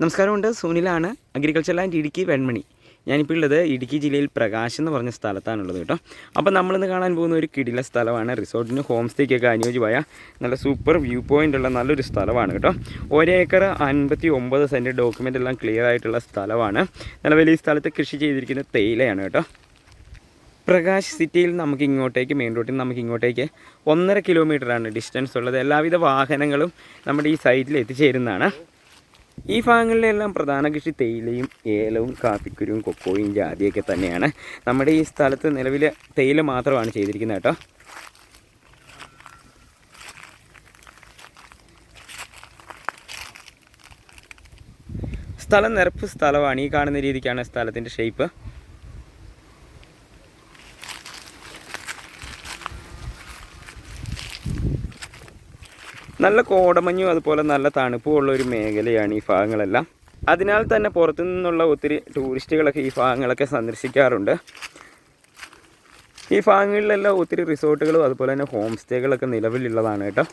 നമസ്കാരമുണ്ട്. സുനിലാണ് agriculture land Idukki Venmani. ഞാനിപ്പോൾ ഉള്ളത് ഇടുക്കി ജില്ലയിൽ പ്രകാശ് എന്ന് പറഞ്ഞ സ്ഥലത്താണുള്ളത് കേട്ടോ. അപ്പോൾ നമ്മളിന്ന് കാണാൻ പോകുന്ന ഒരു കിടില സ്ഥലമാണ്. റിസോർട്ടിന് ഹോം സ്റ്റേക്കൊക്കെ അനുയോജ്യമായ നല്ല സൂപ്പർ വ്യൂ പോയിന്റ് ഉള്ള നല്ലൊരു സ്ഥലമാണ് കേട്ടോ. ഒരേക്കർ അൻപത്തി ഒമ്പത് സെന്റ് ഡോക്യുമെന്റ് എല്ലാം ക്ലിയർ ആയിട്ടുള്ള സ്ഥലമാണ്. നല്ല വലിയ സ്ഥലത്ത് കൃഷി ചെയ്തിരിക്കുന്ന തേയിലയാണ് കേട്ടോ. പ്രകാശ് സിറ്റിയിൽ നമുക്ക് ഇങ്ങോട്ടേക്ക് മെയിൻ നിന്ന് നമുക്ക് ഇങ്ങോട്ടേക്ക് ഒന്നര കിലോമീറ്ററാണ് ഡിസ്റ്റൻസ് ഉള്ളത്. എല്ലാവിധ വാഹനങ്ങളും നമ്മുടെ ഈ സൈറ്റിൽ എത്തിച്ചേരുന്നതാണ്. ഈ ഭാഗങ്ങളിലെല്ലാം പ്രധാന കൃഷി തേയിലയും ഏലവും കാപ്പിക്കുരുവും കൊക്കോയും ജാതിയൊക്കെ തന്നെയാണ്. നമ്മുടെ ഈ സ്ഥലത്ത് നിലവിൽ തേയില മാത്രമാണ് ചെയ്തിരിക്കുന്നത് കേട്ടോ. സ്ഥലം നിരപ്പ് സ്ഥലമാണ്. ഈ കാണുന്ന രീതിക്കാണ് സ്ഥലത്തിന്റെ ഷേപ്പ് നല്ല കോടമഞ്ഞും അതുപോലെ നല്ല തണുപ്പും ഉള്ള ഒരു മേഖലയാണ് ഈ ഭാഗങ്ങളെല്ലാം. അതിനാൽ തന്നെ പുറത്തു നിന്നുള്ള ഒത്തിരി ടൂറിസ്റ്റുകളൊക്കെ ഈ ഭാഗങ്ങളൊക്കെ സന്ദർശിക്കാറുണ്ട്. ഈ ഭാഗങ്ങളിലെല്ലാം ഒത്തിരി റിസോർട്ടുകളും അതുപോലെ തന്നെ ഹോം സ്റ്റേകളൊക്കെ നിലവിലുള്ളതാണ് കേട്ടോ.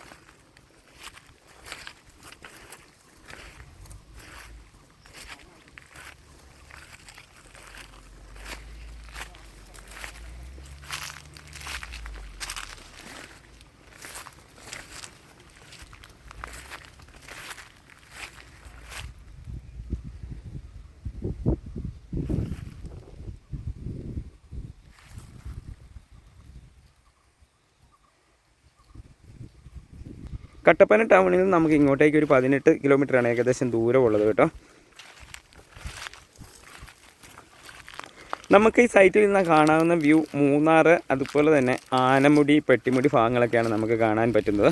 കട്ടപ്പന ടൗണിൽ നിന്ന് നമുക്ക് ഇങ്ങോട്ടേക്ക് ഒരു പതിനെട്ട് കിലോമീറ്ററാണ് ഏകദേശം ദൂരമുള്ളത് കേട്ടോ. നമുക്ക് ഈ സൈറ്റിൽ നിന്ന് കാണാവുന്ന വ്യൂ മൂന്നാർ അതുപോലെ തന്നെ ആനമുടി പെട്ടിമുടി ഭാഗങ്ങളൊക്കെയാണ് നമുക്ക് കാണാൻ പറ്റുന്നത്.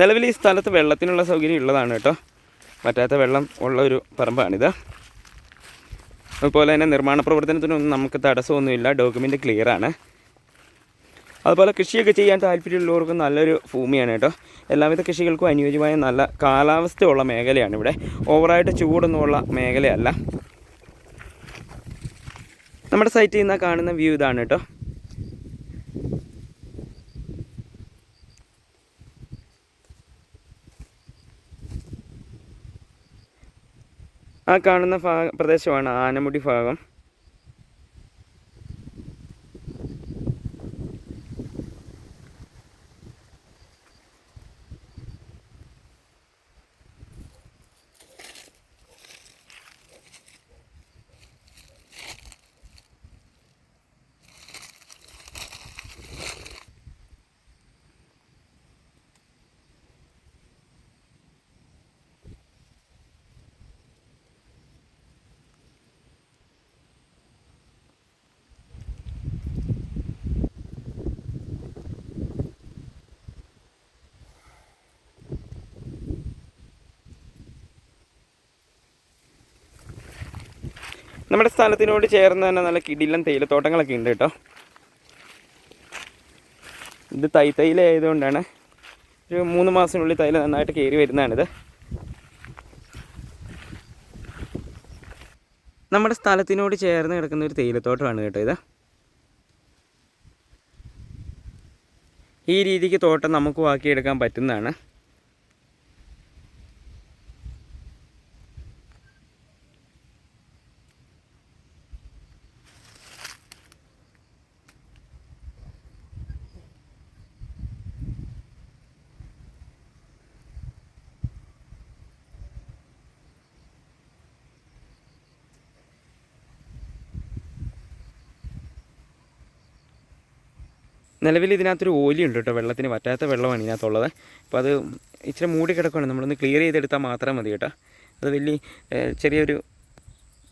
നിലവിൽ ഈ സ്ഥലത്ത് വെള്ളത്തിനുള്ള സൗകര്യം ഉള്ളതാണ് കേട്ടോ. പറ്റാത്ത വെള്ളം ഉള്ള ഒരു പറമ്പാണിത്. അതുപോലെ തന്നെ നിർമ്മാണ പ്രവർത്തനത്തിനൊന്നും നമുക്ക് തടസ്സമൊന്നുമില്ല. ഡോക്യുമെന്റ് ക്ലിയർ ആണ്. അതുപോലെ കൃഷിയൊക്കെ ചെയ്യാൻ താല്പര്യമുള്ളവർക്ക് നല്ലൊരു ഭൂമിയാണ് കേട്ടോ. എല്ലാവിധ കൃഷികൾക്കും അനുയോജ്യമായ നല്ല കാലാവസ്ഥയുള്ള മേഖലയാണ് ഇവിടെ. ഓവറായിട്ട് ചൂടൊന്നുമുള്ള മേഖലയല്ല. നമ്മുടെ സൈറ്റിൽ നിന്ന് കാണുന്ന വ്യൂ ഇതാണ് കേട്ടോ. ആ കാണുന്ന ഭാഗ പ്രദേശമാണ് ആനമുടി ഭാഗം. നമ്മുടെ സ്ഥലത്തിനോട് ചേർന്ന് തന്നെ നല്ല കിടിലൻ തേയിലത്തോട്ടങ്ങളൊക്കെ ഉണ്ട് കേട്ടോ. ഇത് തൈ തൈല ആയതുകൊണ്ടാണ് ഒരു മൂന്ന് മാസത്തിനുള്ളിൽ തൈല നന്നായിട്ട് കയറി വരുന്നതാണിത്. നമ്മുടെ സ്ഥലത്തിനോട് ചേർന്ന് കിടക്കുന്ന ഒരു തേയിലത്തോട്ടമാണ് കേട്ടോ ഇത്. ഈ രീതിക്ക് തോട്ടം നമുക്ക് വാക്കിയെടുക്കാൻ പറ്റുന്നതാണ്. നിലവിൽ ഇതിനകത്തൊരു ഓലിയുണ്ട് കേട്ടോ. വെള്ളത്തിന് പറ്റാത്ത വെള്ളമാണ് ഇതിനകത്തുള്ളത്. അപ്പോൾ അത് ഇച്ചിരി മൂടി കിടക്കുകയാണ് നമ്മളൊന്ന് ക്ലിയർ ചെയ്തെടുത്താൽ മാത്രം മതി കേട്ടോ. അത് വലിയ ചെറിയൊരു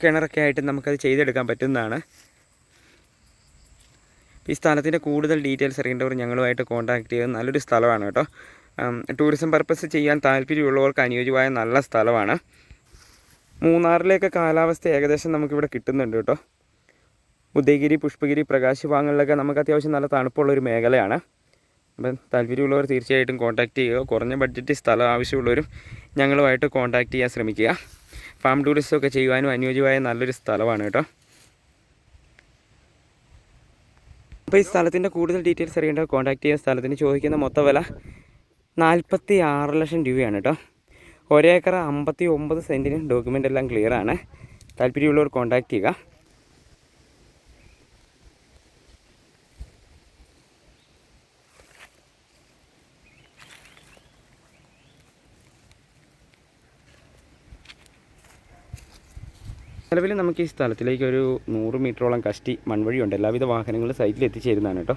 കിണറൊക്കെ ആയിട്ട് നമുക്കത് ചെയ്തെടുക്കാൻ പറ്റുന്നതാണ്. ഈ സ്ഥലത്തിന്റെ കൂടുതൽ ഡീറ്റെയിൽസ് അറിയേണ്ടവർ ഞങ്ങളുമായിട്ട് കോൺടാക്ട് ചെയ്ത് നല്ലൊരു സ്ഥലമാണ് കേട്ടോ. ടൂറിസം പർപ്പസ് ചെയ്യാൻ താല്പര്യമുള്ളവർക്ക് അനുയോജ്യമായ നല്ല സ്ഥലമാണ്. മൂന്നാറിലേക്ക് കാലാവസ്ഥ ഏകദേശം നമുക്കിവിടെ കിട്ടുന്നുണ്ട് കേട്ടോ. ഉദയഗിരി പുഷ്പഗിരി പ്രകാശ് ഭാഗങ്ങളിലൊക്കെ നമുക്ക് അത്യാവശ്യം നല്ല തണുപ്പുള്ള ഒരു മേഖലയാണ്. അപ്പം താല്പര്യമുള്ളവർ തീർച്ചയായിട്ടും കോൺടാക്റ്റ് ചെയ്യുക. കുറഞ്ഞ ബഡ്ജറ്റ് സ്ഥലം ആവശ്യമുള്ളവരും ഞങ്ങളുമായിട്ട് കോൺടാക്റ്റ് ചെയ്യാൻ ശ്രമിക്കുക. ഫാം ടൂറിസം ഒക്കെ ചെയ്യുവാനും അനുയോജ്യമായ നല്ലൊരു സ്ഥലമാണ് കേട്ടോ. അപ്പോൾ ഈ സ്ഥലത്തിന്റെ കൂടുതൽ ഡീറ്റെയിൽസ് അറിയേണ്ട കോൺടാക്ട് ചെയ്യുന്ന സ്ഥലത്തിന് ചോദിക്കുന്ന മൊത്ത വില നാൽപ്പത്തി ആറ് ലക്ഷം രൂപയാണ് കേട്ടോ. ഒരേക്കർ അമ്പത്തി ഒമ്പത് സെന്റിന് ഡോക്യുമെന്റ് എല്ലാം ക്ലിയറാണ് താല്പര്യമുള്ളവർ കോൺടാക്ട് ചെയ്യുക. നിലവിൽ നമുക്ക് ഈ സ്ഥലത്തിലേക്ക് ഒരു നൂറ് മീറ്ററോളം കഷ്ടി മൺവഴിയുണ്ട്. എല്ലാവിധ വാഹനങ്ങളും സൈറ്റിൽ എത്തിച്ചേരുന്നതാണ് കേട്ടോ.